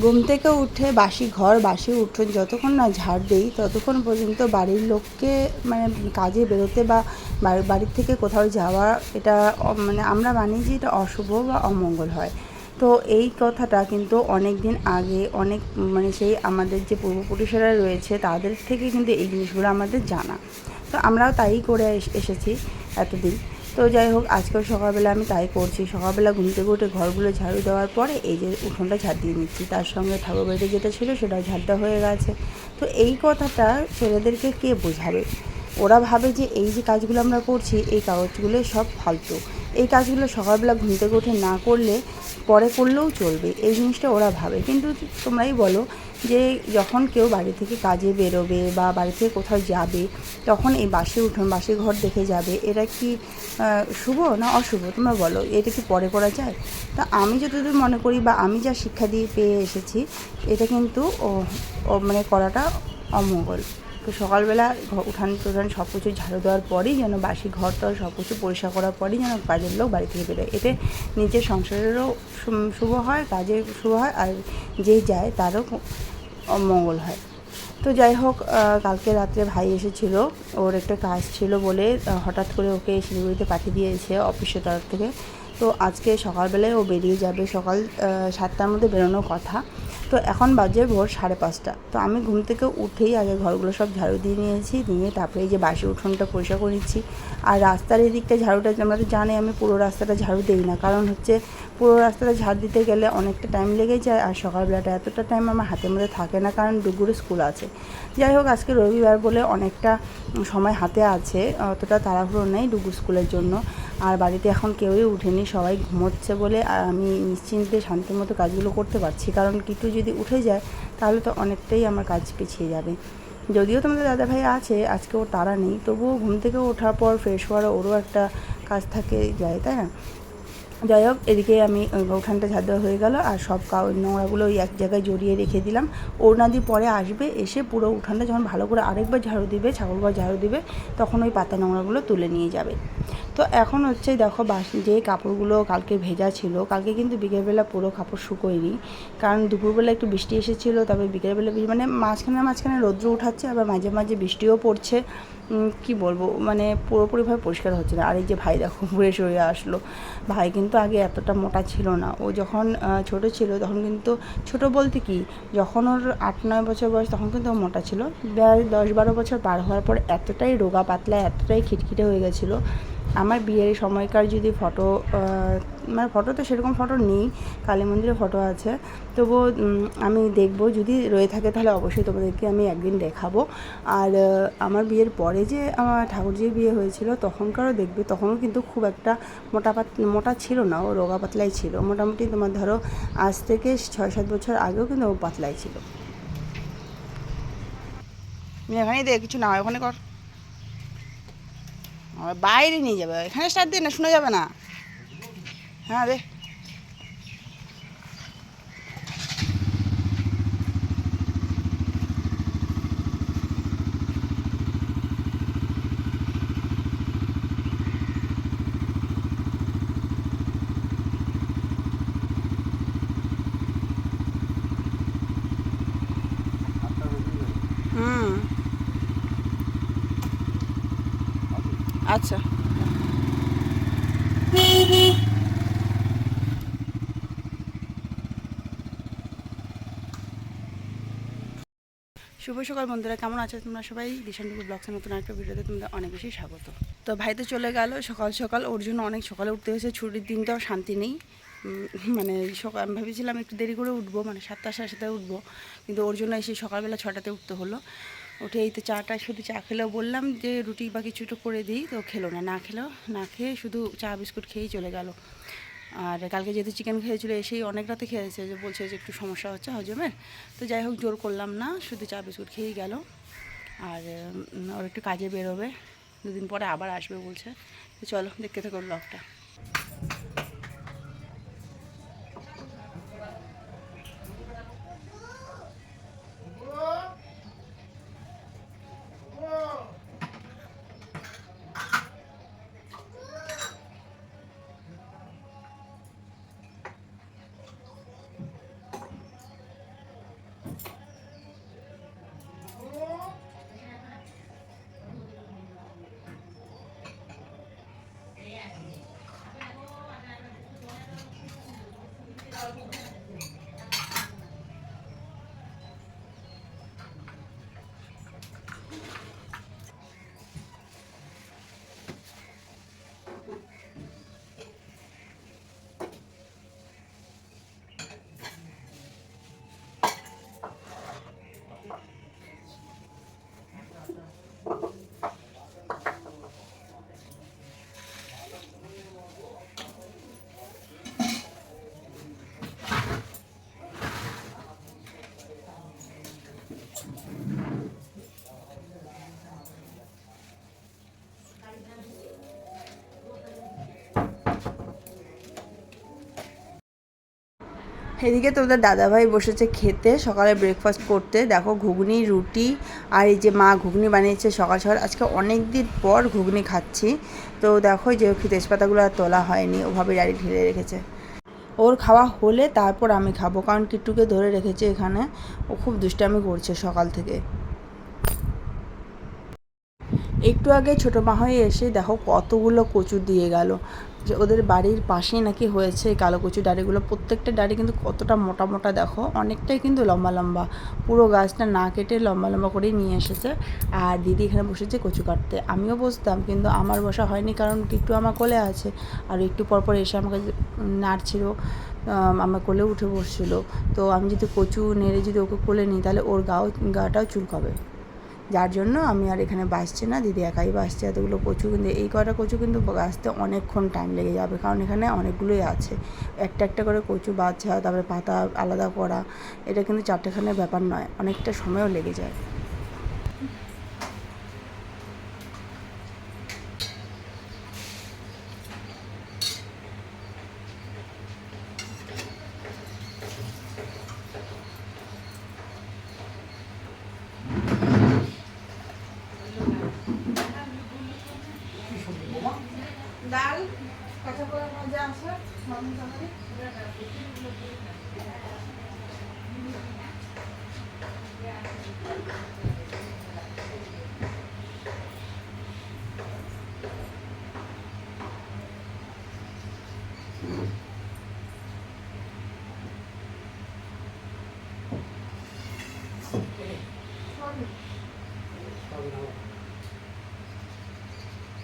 ঘুম থেকে উঠে বাসি ঘর, বাসি উঠোন যতক্ষণ না ঝাড় দিই, ততক্ষণ পর্যন্ত বাড়ির লোককে মানে কাজে বেরোতে বা বাড়ির থেকে কোথাও যাওয়া, এটা মানে আমরা মানি যে এটা অশুভ বা অমঙ্গল হয়। তো এই কথাটা কিন্তু অনেক দিন আগে, অনেক মানে সেই আমাদের যে পূর্বপুরুষেরা রয়েছে, তাদের থেকে কিন্তু এই জিনিসগুলো আমাদের জানা। তো আমরাও তাই করে এস- এসেছি এতদিন। তো যাই হোক, আজকেও সকালবেলা আমি তাই করছি। সকালবেলা ঘুম থেকে উঠে ঘরগুলো ঝাড়ু দেওয়ার পরে এই যে উঠোনটা ঝাড় দিয়ে নিচ্ছি। তার সঙ্গে ঠাকুর বাড়িতে যেটা ছিল সেটাও ঝাড় হয়ে গেছে। তো এই কথাটা ছেলেদেরকে কে বোঝাবে? ওরা ভাবে যে এই যে কাজগুলো আমরা করছি, এই কাগজগুলো সব ফালতু। এই কাজগুলো সকালবেলা ঘুম থেকে উঠে না করলে পরে করলেও চলবে। এই জিনিসটা ওরা ভাবে। কিন্তু তোমরাই বলো যে যখন কেউ বাড়ি থেকে কাজে বেরোবে বা বাড়ি থেকে কোথাও যাবে, তখন এই বাসে উঠোন বাসে ঘর দেখে যাবে। এটা কি শুভ না অশুভ? তোমরা বলো, এটা কি পরে করা যায়? তা আমি যতদূর মনে করি বা আমি যা শিক্ষা দিয়ে পেয়ে এসেছি, এটা কিন্তু মানে করাটা অমঙ্গল। সকালবেলা উঠান টুঠান সব কিছু ঝাড়ু দেওয়ার পরেই যেন বাসি ঘর টর সব কিছু পরিষ্কার করার পরেই যেন কাজের লোক বাড়ি থেকে বেরোয়। এতে নিজের সংসারেরও শুভ- হয়, কাজের শুভ হয়, আর যে যায় তারও অমঙ্গল হয়। তো যাই হোক কালকে রাত্রে ভাই এসেছিল, ওর একটা কাজ ছিল বলে হঠাৎ করে ওকে শিলিগুড়িতে পাঠিয়ে দিয়েছে অফিসের তরফ থেকে। তো আজকে সকালবেলায় ও বেরিয়ে যাবে সকাল সাতটার মধ্যে বেরোনোর কথা। তো এখন বাজে ভোর সাড়ে পাঁচটা। তো আমি ঘুম থেকে উঠেই আগে ঘরগুলো সব ঝাড়ু দিয়ে নিয়েছি, নিয়ে তারপরে এই যে বাসি উঠোনটা পরিষ্কার করে নিচ্ছি। আর রাস্তার এদিকটা ঝাড়ুটা আমরা তো জানি আমি পুরো রাস্তাটা ঝাড়ু দিই না। কারণ হচ্ছে পুরো রাস্তাটা ঝাড় দিতে গেলে অনেকটা টাইম লেগে যায় আর সকালবেলাটা এতটা টাইম আমার হাতের মধ্যে থাকে না, কারণ ডুগুরে স্কুল আছে। যাই হোক, আজকে রবিবার বলে অনেকটা সময় হাতে আছে, অতটা তাড়াহুড়ো নেই ডুগু স্কুলের জন্য। আর বাড়িতে এখন কেউই উঠেনি, সবাই ঘুমোচ্ছে বলে আমি নিশ্চিন্তে শান্তি মতো কাজগুলো করতে পারছি। কারণ কিছু যদি উঠে যায়, তাহলে তো অনেকটাই আমার কাজ পিছিয়ে যাবে। যদিও তোমাদের দাদা ভাই আছে, আজকে ওর তারা নেই, তবুও ঘুম থেকে ওঠার পর ফ্রেশ হওয়ার ওরও একটা কাজ থাকে, যায়, তাই না? যাই হোক, এদিকে আমি উঠানটা ঝাড় দেওয়া হয়ে গেল, আর সব নোংরাগুলো ওই এক জায়গায় জড়িয়ে রেখে দিলাম। ওড়না দিয়ে পরে আসবে, এসে পুরো উঠানটা যখন ভালো করে আরেকবার ঝাড়ু দিবে, ছাগলবার ঝাড়ু দিবে, তখন ওই পাতা নোংরাগুলো তুলে নিয়ে যাবে। তো এখন হচ্ছে দেখো বাস যে কাপড়গুলো কালকে ভেজা ছিল, কালকে কিন্তু বিকেলবেলা পুরো কাপড় শুকোয়নি। কারণ দুপুরবেলা একটু বৃষ্টি এসেছিল, তবে বিকেলবেলা মানে মাঝখানে মাঝখানে রৌদ্র উঠাচ্ছে, আবার মাঝে মাঝে বৃষ্টিও পড়ছে। কি বলব মানে পুরোপুরিভাবে পরিষ্কার হচ্ছে না। আর এই যে ভাই দেখো ঘুরে সরে আসলো। ভাই কিন্তু আগে এতটা মোটা ছিল না। ও যখন ছোট ছিল, তখন কিন্তু, ছোট বলতে কি, যখন ওর আট, নয় বছর বয়স, তখন কিন্তু ও মোটা ছিল। দশ বারো বছর পার হওয়ার পর এতটাই রোগা পাতলা, এতটাই খিটখিটে হয়ে গেছিল। আমার বিয়ের সময়কার যদি ফটো মানে ফটো তো সেরকম ফটো নেই, কালী মন্দিরে ফটো আছে। তবুও আমি দেখব, যদি রয়ে থাকে তাহলে অবশ্যই তোমাদেরকে আমি একদিন দেখাবো। আর আমার বিয়ের পরে যে আমার ঠাকুরজির বিয়ে হয়েছিল, তখনকারও দেখবে, তখনও কিন্তু খুব একটা মোটা পাত, মোটা ছিল না, ও রোগা পাতলাই ছিল। মোটামুটি তোমার ধরো, আজ থেকে ছয় সাত বছর আগেও কিন্তু ও পাতলাই ছিল। এখানেই দে, কিছু না ওখানে কর। বাইরে নিয়ে যাবে। এখানে স্টার্ট দিয়ে না শোনা যাবে না। হ্যাঁ দে। আচ্ছা। শুভ সকাল বন্ধুরা, কেমন আছো তোমরা সবাই? দিশানটুকু ব্লগসের নতুন একটা ভিডিওতে তোমাদের অনেক বেশি স্বাগত। তো ভাই তো চলে গেল, সকাল সকাল, ওর জন্য অনেক সকালে উঠতে হয়েছে, ছুটির দিনটাও শান্তি নেই। মানে সকাল, আমি ভেবেছিলাম একটু দেরি করে উঠবো মানে সাতটা সাড়ে সাতটায় উঠবো, কিন্তু ওর জন্য এসে সকালবেলা ছটাতে উঠতে হলো। উঠে এই তো চাটা শুধু চা খেলেও বললাম যে রুটি বা কিছু একটু করে দিই, তো খেলো না না খেলো, না খেয়ে শুধু চা, বিস্কুট খেয়েই চলে গেল। আর কালকে যেহেতু চিকেন খেয়েছিল, এসেই অনেক রাতে খেয়েছে, যে বলছে যে একটু সমস্যা হচ্ছে হজমের, তো যাই হোক জোর করলাম না, শুধু চা, বিস্কুট খেয়েই গেল। আর ওর একটু কাজে বেরোবে, দুদিন পরে আবার আসবে বলছে। তো চলো দেখতে থাকো ব্লগটা এদিকে তোদের দাদাভাই বসেছে খেতে, সকালে ব্রেকফাস্ট করতে। দেখো ঘুগনি, রুটি আর এই যে মা ঘুগনি বানিয়েছে সকাল সকাল। আজকে অনেক দিন পর ঘুগনি খাচ্ছি। তো দেখো যে তেজপাতাগুলো আর তোলা হয়নি, ওভাবে ডাড়ি ঢেলে রেখেছে। ওর খাওয়া হলে তারপর আমি খাব, কারণ কিট্টুকে ধরে রেখেছে এখানে। ও খুব দুষ্টামি করছে সকাল থেকে। একটু আগে ছোটো মা হয়ে এসে দেখো কতগুলো কচু দিয়ে গেল। যে ওদের বাড়ির পাশেই নাকি হয়েছে কালো কচু ডাঁড়িগুলো। প্রত্যেকটা ডাঁড়ি কিন্তু কতটা মোটা মোটা দেখো, অনেকটাই কিন্তু লম্বা লম্বা। পুরো গাছটা না কেটে লম্বা লম্বা করেই নিয়ে এসেছে। আর দিদি এখানে বসেছে কচু কাটতে। আমিও বসতাম, কিন্তু আমার বসা হয়নি কারণ একটু আমার কোলে আছে। আর একটু পর পর এসে আমাকে নাড়ছিল আমার কোলে উঠে বসছিল। তো আমি যদি কচু নেড়ে যদি ওকে কোলে নিই, তাহলে ওর গাও, গাটাও চুলকাবে। যার জন্য আমি আর এখানে বাসছি না। দিদি একাই বাসছে এতগুলো কচু। কিন্তু এই কটা কচু কিন্তু বাঁচতে অনেকক্ষণ টাইম লেগে যাবে। কারণ এখানে অনেকগুলোই আছে। একটা একটা করে কচু বাছা তারপরে পাতা আলাদা করা। এটা কিন্তু চারটেখানের ব্যাপার নয়, অনেকটা সময়ও লেগে যায়।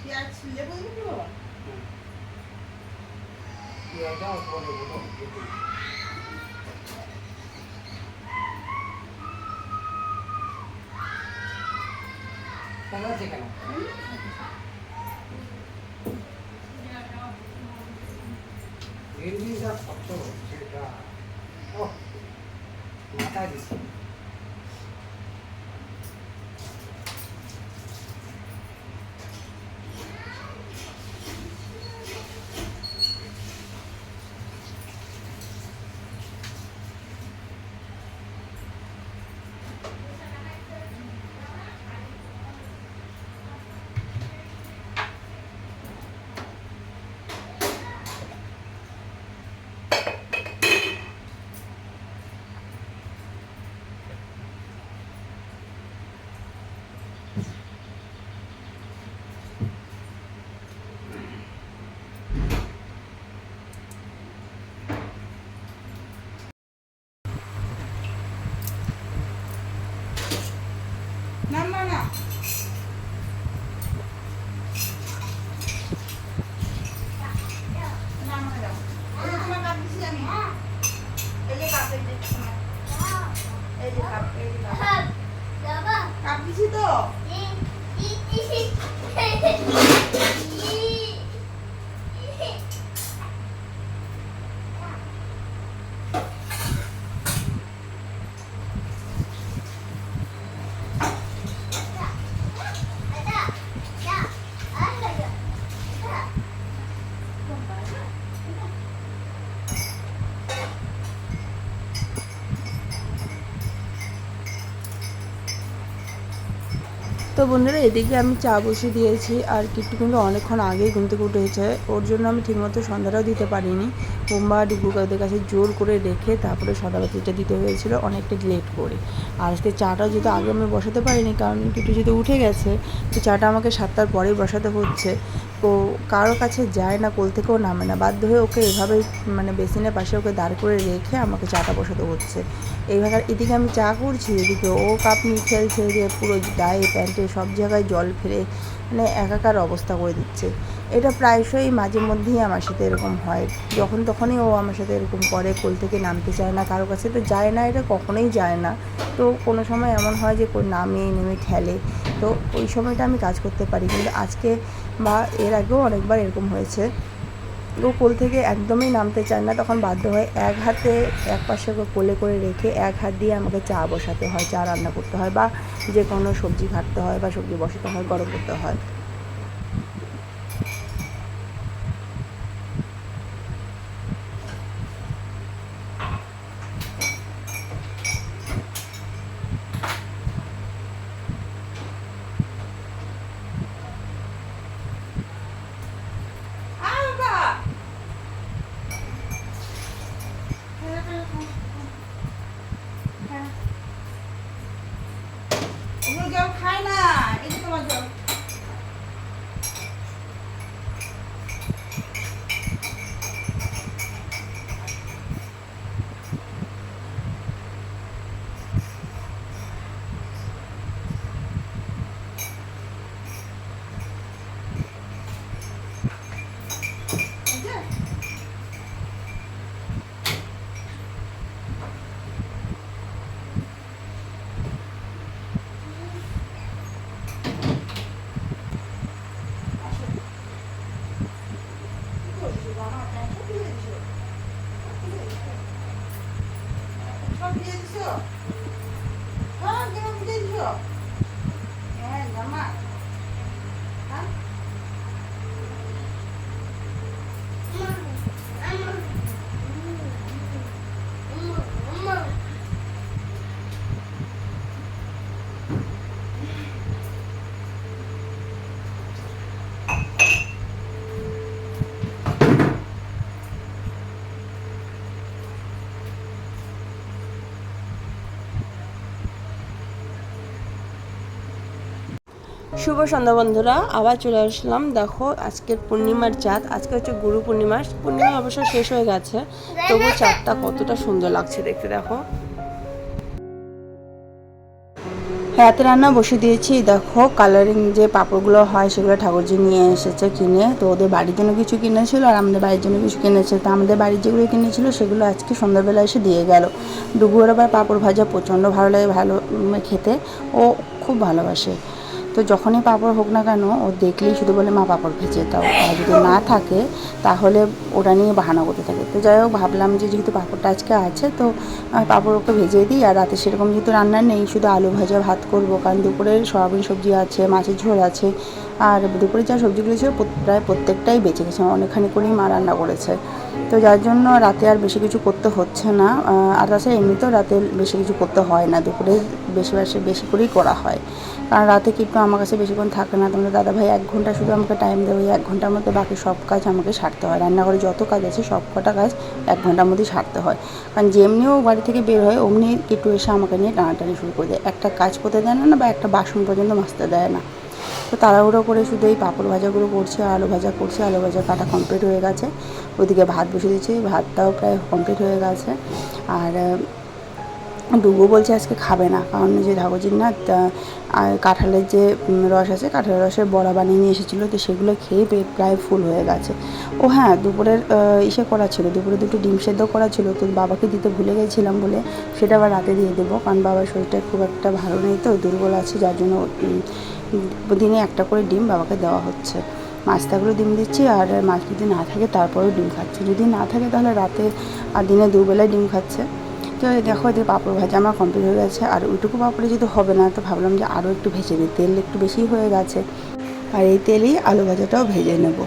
পেঁয়াজ লেবু দিবি বাবা মাথায় তো বন্ধুরা, এদিকে আমি চা বসিয়ে দিয়েছি আর কিট্টু কিন্তু অনেকক্ষণ আগেই ঘুম থেকে উঠেছে। ওর জন্য আমি ঠিকমতো সন্ধ্যাটাও দিতে পারিনি। বোম্বা ডিব্বুকাদের কাছে জোর করে রেখে তারপরে সন্ধ্যাবাতিটা দিতে হয়েছিল অনেকটা লেট করে। আর আজকে চাটা যেহেতু আগে আমি বসাতে পারিনি, কারণ কিট্টু যেহেতু উঠে গেছে, তো চাটা আমাকে সাতটার পরেই বসাতে হচ্ছে। তো কারোর কাছে যায় না, কোল থেকেও নামে না। বাধ্য হয়ে ওকে এভাবেই মানে বেসিনের পাশে ওকে দাঁড় করে রেখে আমাকে চাটা বসাতে হচ্ছে। এইভাবে এদিকে আমি চা করছি, এদিকে ও কাপ নিয়ে খেলছে যে পুরো গায়ে, প্যান্টে সব জায়গায় জল ফেলে মানে একাকার অবস্থা করে দিচ্ছে। এটা প্রায়শই মাঝে মধ্যেই আমার সাথে এরকম হয়। যখন তখনই ও আমার সাথে এরকম করে, কোল থেকে নামতে চায় না, কারও কাছে তো যায় না, এটা কখনোই যায় না। তো কোনো সময় এমন হয় যে নামে, নেমে খেলে। তো ওই সময়টা আমি কাজ করতে পারি। কিন্তু আজকে বা এর আগেও অনেকবার এরকম হয়েছে। ও কোল থেকে একদমই নামতে চায় না, তখন বাধ্য হয় এক হাতে এক পাশে কোলে করে রেখে এক হাত দিয়ে আমাকে চা বসাতে হয়, চা রান্না করতে হয় বা যে কোনো সবজি কাটতে হয় বা সবজি বসাতে হয়, গরম করতে হয়। শুভ সন্ধ্যা বন্ধুরা, আবার চলে আসলাম। দেখো, আজকের পূর্ণিমার চাঁদ, আজকে হচ্ছে গুরু পূর্ণিমা। পূর্ণিমা অবশ্য শেষ হয়ে গেছে, তবু চাঁদটা কতটা সুন্দর লাগছে দেখতে, দেখো। রাতে রান্না বসে দিয়েছি, দেখো কালারিং যে পাঁপড়গুলো হয়, সেগুলো ঠাকুরজি নিয়ে এসেছে কিনে। তো ওদের বাড়ির জন্য কিছু কিনেছিল, আর আমাদের বাড়ির জন্য কিছু কিনেছে। তো আমাদের বাড়ির যেগুলো কিনেছিল, সেগুলো আজকে সন্ধ্যাবেলা এসে দিয়ে গেল। ডুবুর আবার পাঁপড় ভাজা প্রচণ্ড ভালো লাগে, ভালো খেতে। ও খুব ভালোবাসে। তো যখনই পাঁপড় হোক না কেন, ও দেখলেই শুধু বলে, মা, পাঁপড় ভেজে দাও। আর যদি না থাকে, তাহলে ওটা নিয়ে বাহানা করতে থাকে। তো যাই হোক, ভাবলাম যে যেহেতু পাঁপড়টা আজকে আছে, তো পাঁপড় ওকে ভেজে দিই। আর রাতে সেরকম যেহেতু রান্না নেই, শুধু আলু ভাজা ভাত করব। কারণ দুপুরে সয়াবিন সবজি আছে, মাছের ঝোল আছে। আর দুপুরে যা সবজিগুলো ছিল প্রায় প্রত্যেকটাই বেঁচে গেছে। অনেকখানি করেই মা রান্না করেছে। তো যার জন্য রাতে আর বেশি কিছু করতে হচ্ছে না আর তাছাড়া এমনিতেও রাতে বেশি কিছু করতে হয় না, দুপুরে বেশি বেশি বেশি করেই করা হয়। কারণ রাতে কিন্তু আমার কাছে বেশিক্ষণ থাকে না তোমরা দাদা ভাই এক ঘণ্টা শুধু আমাকে টাইম দেবে, এক ঘণ্টার মধ্যে বাকি সব কাজ আমাকে সারতে হয়। রান্নাঘরে যত কাজ আছে সব কটা কাজ এক ঘণ্টার মধ্যেই সারতে হয়। কারণ যেমনিও বাড়ি থেকে বের হয়, অমনি একটু এসে আমাকে নিয়ে টানাটানি শুরু করে দেয়। একটা কাজ করতে দেয় না না বা একটা বাসন পর্যন্ত মাজতে দেয় না। তো তাড়াহুড়ো করে শুধু এই পাঁপড় ভাজাগুলো করছে আলু ভাজা করছে। আলু ভাজা কাটা কমপ্লিট হয়ে গেছে। ওইদিকে ভাত বসে দিয়েছি। ভাতটাও প্রায় কমপ্লিট হয়ে গেছে। আর ডুবু বলছে আজকে খাবে না। কারণ যে ঠাকুরজির না কাঁঠালের যে রস আছে, কাঁঠালের রসের বড়া বানিয়ে নিয়ে এসেছিল। তো সেগুলো খেয়ে পেট প্রায় ফুল হয়ে গেছে। ও হ্যাঁ দুপুরের ইসে করা ছিল। দুপুরে দুটো ডিম সেদ্ধ করা ছিল। তো বাবাকে দিতে ভুলে গেছিলাম বলে সেটা আবার রাতে দিয়ে দেবো। কারণ বাবার শরীরটা খুব একটা ভালো নেই তো, দুর্বল আছে। যার জন্য দিনে একটা করে ডিম বাবাকে দেওয়া হচ্ছে। মাছটাগুলো ডিম দিচ্ছি আর মাছ যদি না থাকে তারপরেও ডিম খাচ্ছে। যদি না থাকে তাহলে রাতে আর দিনে দুবেলায় ডিম খাচ্ছে। তো দেখো যে পাঁপড় ভাজা আমার কমপ্লিট হয়ে গেছে। আর ওইটুকু পাঁপড়ে যদি হবে না তো ভাবলাম যে আরও একটু ভেজে দিই তেল একটু বেশি হয়ে গেছে। আর এই তেলেই আলু ভাজাটাও ভেজে নেব।